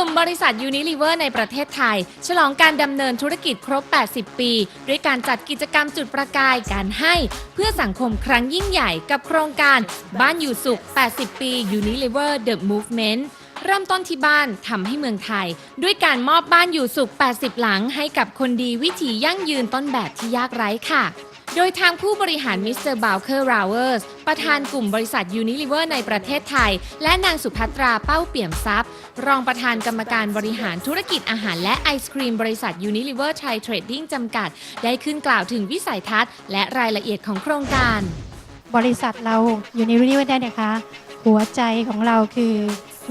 ุ่มบริษัท Unilever ในประเทศไทย ฉลองการดำเนินธุรกิจครบ 80 ปี ด้วยการจัดกิจกรรมจุดประกายการให้ เพื่อสังคมครั้งยิ่งใหญ่กับโครงการ บ้านอยู่สุข 80 ปี Unilever The Movement เริ่มต้นที่บ้านทำให้เมืองไทย ด้วยการมอบบ้านอยู่สุข 80 หลังให้กับคนดีวิถียั่งยืนต้นแบบที่ยากไร้ค่ะ โดยทางผู้บริหารมิสเตอร์บ w วเคอร์ราเวอร์สประธานกลุ่มบริษัท Unilever ในประเทศไทย และนางสุภัตราเป้าเปี่ยมทรัพย์ รองประธานกรรมการบริหารธุรกิจอาหารและไอศครีมบริษัท Unilever Thai Trading จำกัด ได้ขึ้นกล่าวถึงวิสัยทัศน์ และรายละเอียดของโครงการ บริษัทเราอยู่ในริเวได้นะคะ หัวใจของเราคือ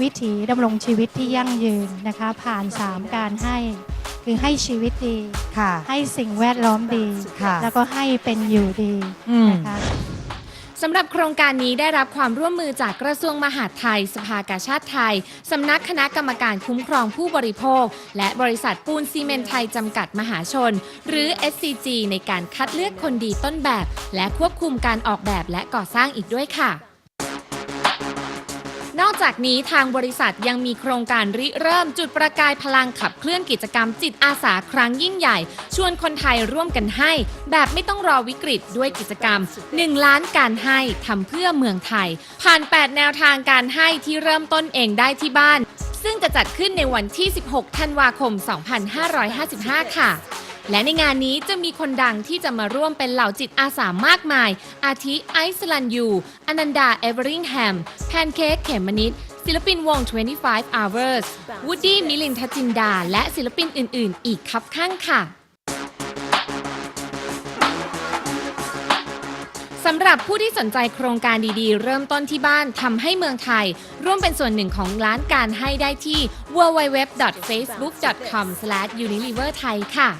วิถีดำรงชีวิตที่ยั่งยืนนะคะ ผ่าน 3 การให้ คือให้ชีวิตดี ค่ะ ให้สิ่งแวดล้อมดี ค่ะ แล้วก็ให้เป็นอยู่ดีอืม นะคะ สำหรับโครงการนี้ได้รับความร่วมมือจากกระทรวงมหาดไทย สภากาชาติไทย สำนักคณะกรรมการคุ้มครองผู้บริโภค และบริษัทปูนซีเมนต์ไทย จำกัดมหาชน หรือ SCG ในการคัดเลือกคนดีต้นแบบ และควบคุมการออกแบบและก่อสร้างอีกด้วยค่ะ นอกจากนี้ทางบริษัทยังมีโครงการริเริ่มจุดประกายพลังขับเคลื่อนกิจกรรมจิตอาสาครั้งยิ่งใหญ่ ชวนคนไทยร่วมกันให้ แบบไม่ต้องรอวิกฤตด้วยกิจกรรม 1 ล้านการให้ทำเพื่อเมืองไทย ผ่าน 8 แนวทางการให้ที่เริ่มต้นเองได้ที่บ้าน ซึ่งจะจัดขึ้นในวันที่ 16 ธันวาคม 2555 ค่ะ และในงานนี้จะมีคนดังที่จะมาร่วมเป็นเหล่าจิตอาสามากมาย อาทิไอซ์ลันยูอนันดาเอเวอริงแฮม แพนเค้กเขมมนิดศิลปินวง 25 hours วูดดี้มิลินทจินดา และศิลปินอื่น ๆ อีกครับข้างค่ะสำหรับผู้ที่สนใจโครงการดีๆ เริ่มต้นที่บ้านทำให้เมืองไทย ร่วมเป็นส่วนหนึ่งของร้านการให้ได้ที่ www.facebook.com/unileverthai ค่ะ